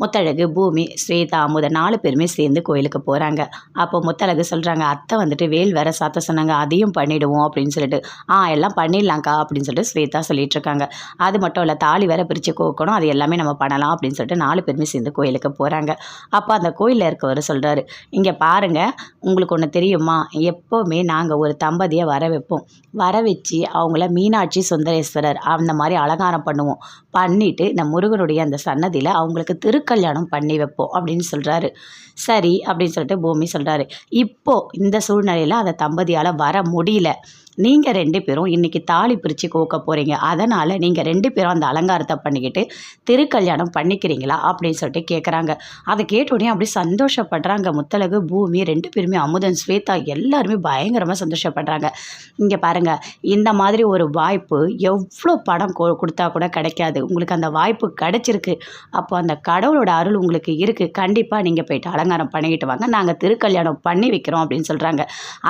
முத்தழகு பூமி ஸ்வேதா அமுத நாலு பேருமே சேர்ந்து கோயிலுக்கு போகிறாங்க அப்போ முத்தழகு சொல்கிறாங்க அத்தை வந்துட்டு வேல் வேற சாத்த சொன்னாங்க அதையும் பண்ணிடுவோம் அப்படின்னு சொல்லிட்டு. ஆ எல்லாம் பண்ணிடலாங்க்கா அப்படின்னு சொல்லிட்டு ஸ்வேதா சொல்லிட்டு இருக்காங்க. அது மட்டும் இல்லை தாலி வேற பிரித்து கோக்கணும் அது எல்லாமே நம்ம பண்ணலாம் அப்படின்னு சொல்லிட்டு நாலு பேருமே சேர்ந்து கோயிலுக்கு போகிறாங்க அப்போ அந்த கோயிலில் இருக்கவர் சொல்கிறாரு இங்கே பாருங்கள் உங்களுக்கு ஒன்று தெரியுமா? எப்போவுமே நாங்கள் ஒரு தம்பதியை வர வைப்போம் வர வச்சு அவங்கள மீனாட்சி சுந்தரேஸ்வரர் அந்த மாதிரி அலங்காரம் பண்ணுவோம். பண்ணிட்டு இந்த முருகனுடைய அந்த சன்னதியில் அவங்களுக்கு திரு கல்யாணம் பண்ணி வைப்போம் அப்படின்னு சொல்கிறாரு சரி அப்படின்னு சொல்லிட்டு பூமி சொல்கிறாரு இப்போது இந்த சூழ்நிலையில் அந்த தம்பதியால் வர முடியல. நீங்கள் ரெண்டு பேரும் இன்றைக்கி தாலி பிரித்து கோக்க போகிறீங்க அதனால் நீங்கள் ரெண்டு பேரும் அந்த அலங்காரத்தை பண்ணிக்கிட்டு திருக்கல்யாணம் பண்ணிக்கிறீங்களா? அப்படின்னு சொல்லிட்டு கேட்குறாங்க அதை கேட்டோடனே அப்படி சந்தோஷப்படுறாங்க. முத்தழகு பூமி ரெண்டு பேருமே அமுதன் ஸ்வேதா எல்லாருமே பயங்கரமாக சந்தோஷப்படுறாங்க. இங்கே பாருங்கள் இந்த மாதிரி ஒரு வாய்ப்பு எவ்வளோ படம் கொ கொடுத்தா கூட கிடைக்காது. உங்களுக்கு அந்த வாய்ப்பு கிடைச்சிருக்கு. அப்போ அந்த கடவுளோட அருள் உங்களுக்கு இருக்குது கண்டிப்பாக நீங்கள் போயிட்டு அலங்காரம் பண்ணிக்கிட்டு வாங்க. நாங்கள் திருக்கல்யாணம் பண்ணி வைக்கிறோம் அப்படின்னு சொல்கிறாங்க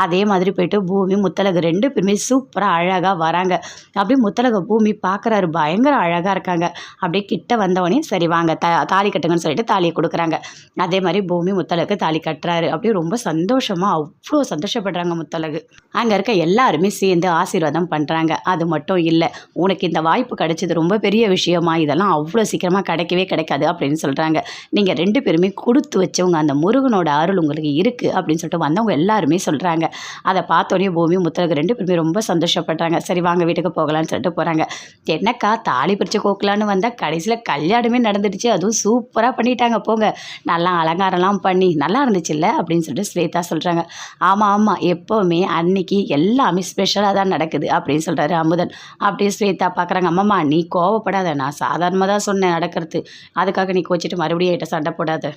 அதே மாதிரி போயிட்டு பூமி முத்தழகு ரெண்டு பேருமே சூப்பராக அழகாக வராங்க. அப்படியே முத்தலக பூமி பார்க்குறாரு பயங்கர அழகாக இருக்காங்க. அப்படியே கிட்ட வந்தவொடனே சரி வாங்க த தாலி கட்டுங்கன்னு சொல்லிட்டு தாலியை கொடுக்குறாங்க. அதே மாதிரி பூமி முத்தலகு தாலி கட்டுறாரு. அப்படியே ரொம்ப சந்தோஷமாக அவ்வளோ சந்தோஷப்படுறாங்க முத்தலகு. அங்கே இருக்க எல்லாருமே சேர்ந்து ஆசீர்வாதம் பண்ணுறாங்க அது மட்டும் இல்லை உனக்கு இந்த வாய்ப்பு கிடைச்சது ரொம்ப பெரிய விஷயமா இதெல்லாம் அவ்வளோ சீக்கிரமாக கிடைக்கவே கிடைக்காது அப்படின்னு சொல்கிறாங்க நீங்கள் ரெண்டு பேருமே கொடுத்து வச்சவங்க அந்த முருகனோட அருள் உங்களுக்கு இருக்குது அப்படின்னு சொல்லிட்டு வந்தவங்க எல்லாருமே சொல்கிறாங்க அதை பார்த்தோன்னே பூமி முத்தலகு ரெண்டு பேரும் ரொம்ப சந்தோஷப்படுறாங்க சரி வாங்க வீட்டுக்கு போகலான்னு சொல்லிட்டு போகிறாங்க என்னக்கா தாலி பிரித்து கோக்கலான்னு வந்தால் கடைசியில் கல்யாணமே நடந்துடுச்சு. அதுவும் சூப்பராக பண்ணிட்டாங்க போங்க. நல்லா அலங்காரம்லாம் பண்ணி நல்லா இருந்துச்சுல்ல? அப்படின்னு சொல்லிட்டு ஸ்வேதா சொல்கிறாங்க ஆமாம் ஆமாம் எப்போவுமே அன்னைக்கு எல்லாமே ஸ்பெஷலாக தான் நடக்குது அப்படின்னு சொல்கிறாரு அமுதன். அப்படியே ஸ்வேதா பார்க்குறாங்க அம்மாம்மா நீ கோவப்படாத. நான் சாதாரணமாக தான் சொன்னேன் நடக்கிறது. அதுக்காக நீ கோச்சிட்டு மறுபடியும் என்கிட்ட சண்டை போடாத.